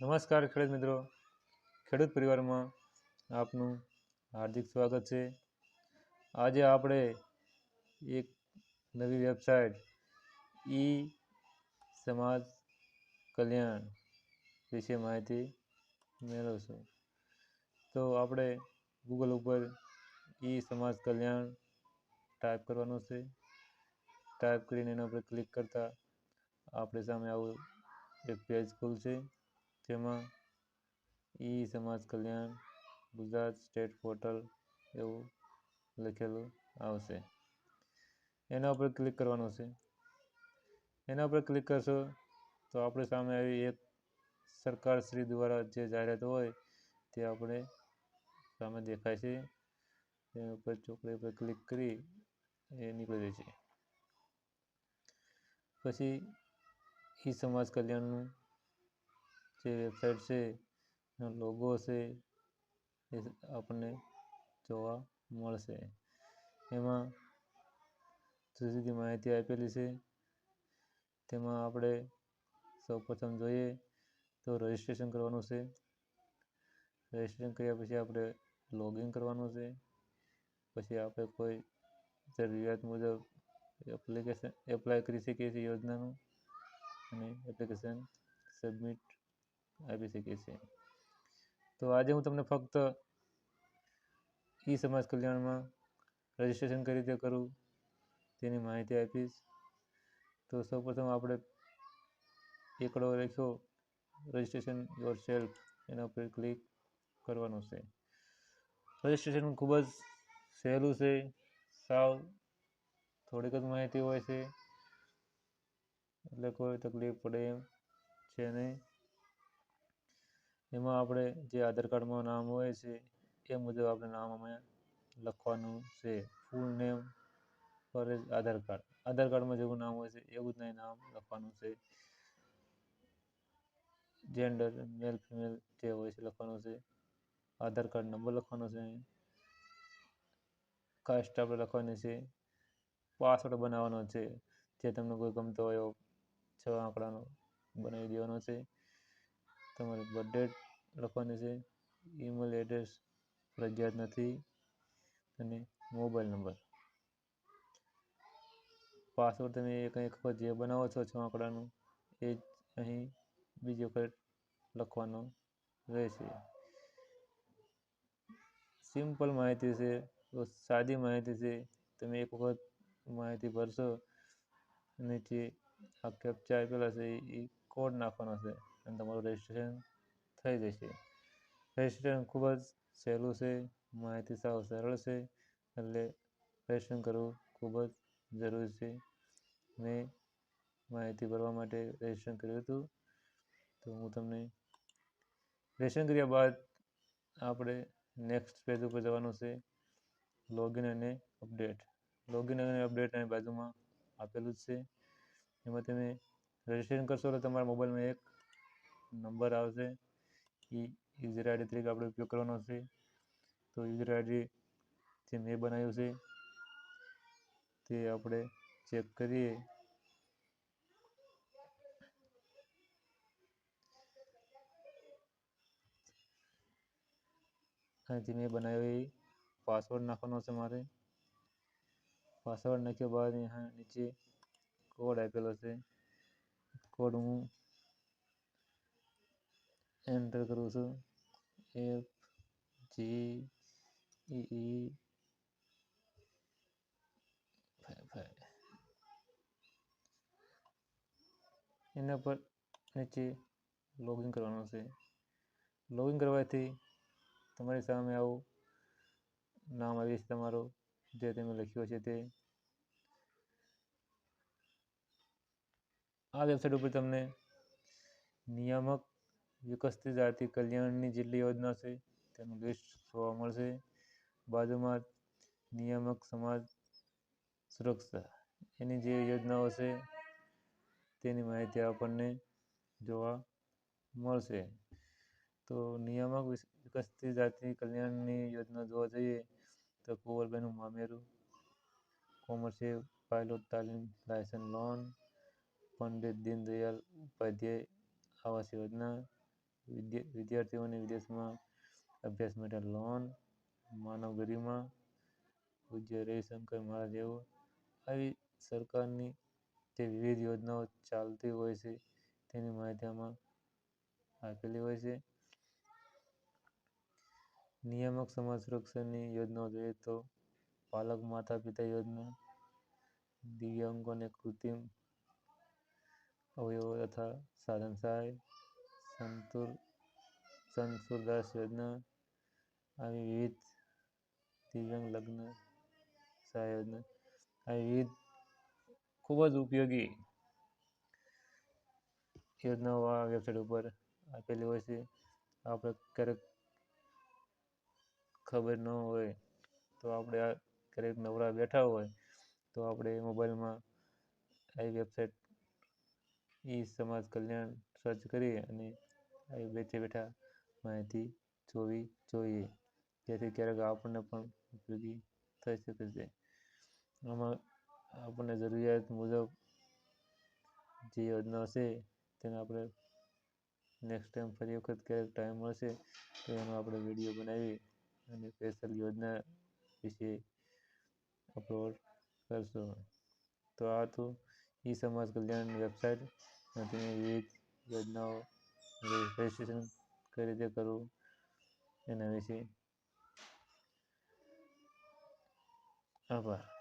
નમસ્કાર ખેડૂત મિત્રો. ખેડૂત પરિવારમાં આપનું હાર્દિક સ્વાગત છે. આજે આપણે એક નવી વેબસાઇટ ઈ સમાજ કલ્યાણ વિશે માહિતી મેળવશું. તો આપણે ગૂગલ ઉપર ઈ સમાજ કલ્યાણ ટાઈપ કરવાનું છે. ટાઈપ કરીને એના ઉપર ક્લિક કરતાં આપણે સામે આવું એક પેજ ખુલશે. જેમાં ઈ સમાજ કલ્યાણ, ગુજરાત સ્ટેટ પોર્ટલ એવું લખેલું આવશે. એના ઉપર ક્લિક કરવાનું છે. એના ઉપર ક્લિક કરશો તો આપણે સામે આવી એક સરકારશ્રી દ્વારા જે જાહેરાત હોય તે આપણે સામે દેખાય છે. એના ઉપર ચોકડી ઉપર ક્લિક કરી એ નીકળી જશે પછી ઈ સમાજ કલ્યાણનું જે વેબસાઇટ છે એનો લોગો છે એ આપણને જોવા મળશે એમાં જુદી જુદી માહિતી આપેલી છે તેમાં આપણે સૌપ્રથમ જોઈએ તો રજિસ્ટ્રેશન કરવાનું છે રજિસ્ટ્રેશન કર્યા પછી આપણે લોગિન કરવાનું છે પછી આપણે કોઈ જરૂરિયાત મુજબ એપ્લિકેશન એપ્લાય કરી શકીએ છીએ યોજનાનું અને એપ્લિકેશન સબમિટ આપી શકીએ છીએ. તો આજે હું તમને ફક્ત ઈ સમાજ કલ્યાણમાં રજિસ્ટ્રેશન કઈ રીતે કરવું તેની માહિતી આપીશ. તો સૌપ્રથમ આપણે એકડો લખ્યો રજિસ્ટ્રેશન યોર સેલ્ફ એના ઉપર ક્લિક કરવાનું છે. રજિસ્ટ્રેશન ખૂબ જ સહેલું છે, સાવ થોડીક જ માહિતી હોય છે. એટલે કોઈ તકલીફ પડે એમ છે નહીં. એમાં આપણે જે આધાર કાર્ડમાં નામ હોય છે, એ મુજબ આપણે નામ અમે લખવાનું છે. ફૂલ નેમ પર આધાર કાર્ડ. આધાર કાર્ડમાં જેવું નામ હોય છે, એવું જ નહીં નામ લખવાનું છે. જેન્ડર મેલ ફિમેલ જે હોય છે, લખવાનું છે. આધાર કાર્ડ નંબર લખવાનો છે. કાસ્ટ આપણે લખવાની છે. પાસવર્ડ બનાવવાનો છે. જે તમને કોઈ ગમતો હોય છ આંકડાનો બનાવી દેવાનો છે. તમારી બર્થડેટ લખવાની છે. ઈમેલ એડ્રેસ ફરજિયાત નથી અને મોબાઈલ નંબર પાસવર્ડ તમે એક વખત જે બનાવો છો છ આંકડાનું એ જ અહીં બીજી વખત લખવાનો રહેશે. સિમ્પલ માહિતી છે તો સાદી માહિતી છે. તમે એક વખત માહિતી ભરશો નીચે આ કેપ્ચા આપેલા છે, એ કોડ નાખવાનો છે. અને તમારું રજિસ્ટ્રેશન થઈ જશે. રજિસ્ટ્રેશન ખૂબ જ સહેલું છે, માહિતી સાવ સરળ છે, એટલે રજિસ્ટ્રેશન કરવું ખૂબ જ જરૂરી છે. મેં માહિતી ભરવા માટે રજિસ્ટ્રેશન કર્યું હતું. તો હું તમને રજિસ્ટ્રેશન કર્યા બાદ આપણે નેક્સ્ટ પેજ ઉપર જવાનું છે લોગિન અને અપડેટ લોગિન અને અપડેટની બાજુમાં આપેલું જ છે. એમાં તમે રજિસ્ટ્રેશન કરશો તો તમારા મોબાઈલમાં એક નંબર આવશે. એ યુઝર આઈડી તરીકે આપણે ઉપયોગ કરવાનો છે. તો યુઝર આઈડી જે મેં બનાવ્યું છે, તે આપણે ચેક કરીએ. અહીંથી મેં બનાવ્યો એ પાસવર્ડ નાખવાનો છે મારે. પાસવર્ડ નાખ્યા બાદ અહીંયા નીચે કોડ આપેલો છે. કોડ હું એન્ટર કરું છું એફ જી ઈ એના પર નીચે લોગિન કરવાનું છે લોગિન કરવાથી તમારી સામે આવું નામ આવીશ તમારું જે તમે લખ્યું છે તે આ વેબસાઇટ ઉપર તમને નિયામક વિકસતી જાતિ કલ્યાણની જેટલી યોજના છે, તેનું લિસ્ટ જોવા મળશે. બાજુમાં નિયામક સમાજ સુરક્ષા, એની જે યોજનાઓ છે, તેની માહિતી આપણને જોવા મળશે. તો નિયામક વિકસતી જાતિ કલ્યાણની યોજના જોવા જઈએ, તો કુંવરબેનું મામેરું કોમર્શિયલ પાયલોટ તાલીમ, લાયસન્સ લોન, પંડિત દીનદયાળ ઉપાધ્યાય આવાસ યોજના વિદ્યાર્થીઓને વિદેશમાં અભ્યાસ માટે લોન માનવ ગરિમા, પૂજ્ય રવિશંકર મહારાજ જેવો આવી સરકારની જે વિવિધ યોજનાઓ ચાલતી હોય છે, તેની માહિતી આપેલી હોય છે. નિયામક સમાજ સુરક્ષાની યોજનાઓ જોઈએ તો પાલક માતા પિતા યોજના, દિવ્યાંગોને કૃત્રિમ અવયવો તથા સાધન સહાય સંતુર સંતુરદાસ યોજના આવી વિવિધ દિવ્યાંગ લગ્ન સહાય યોજના આવી વિવિધ ખૂબ જ ઉપયોગી યોજનાઓ આ વેબસાઇટ ઉપર આપેલી હોય છે. આપણે ક્યારેક ખબર ન હોય તો આપણે આ ક્યારેક નવરા બેઠા હોય તો આપણે મોબાઈલમાં આવી વેબસાઇટ ઈ સમાજ કલ્યાણ સર્ચ કરી અને બેઠે બેઠા માહિતી જોવી જોઈએ. જેથી ક્યારેક આપણને પણ ઉપયોગી થઈ શકે છે. આમાં આપણને જરૂરિયાત મુજબ જે યોજના છે, તેને આપણે નેક્સ્ટ ટાઈમ ફરી વખત ક્યારેક ટાઈમ મળશે, તો એનો આપણે વીડિયો બનાવી અને સ્પેશિયલ યોજના વિશે અપલોડ કરશું. તો આ તો ઈ સમાજ કલ્યાણ વેબસાઇટ. અને તેની વિવિધ યોજનાઓ રજિસ્ટ્રેશન કઈ રીતે કરવું એના વિશે. આભાર.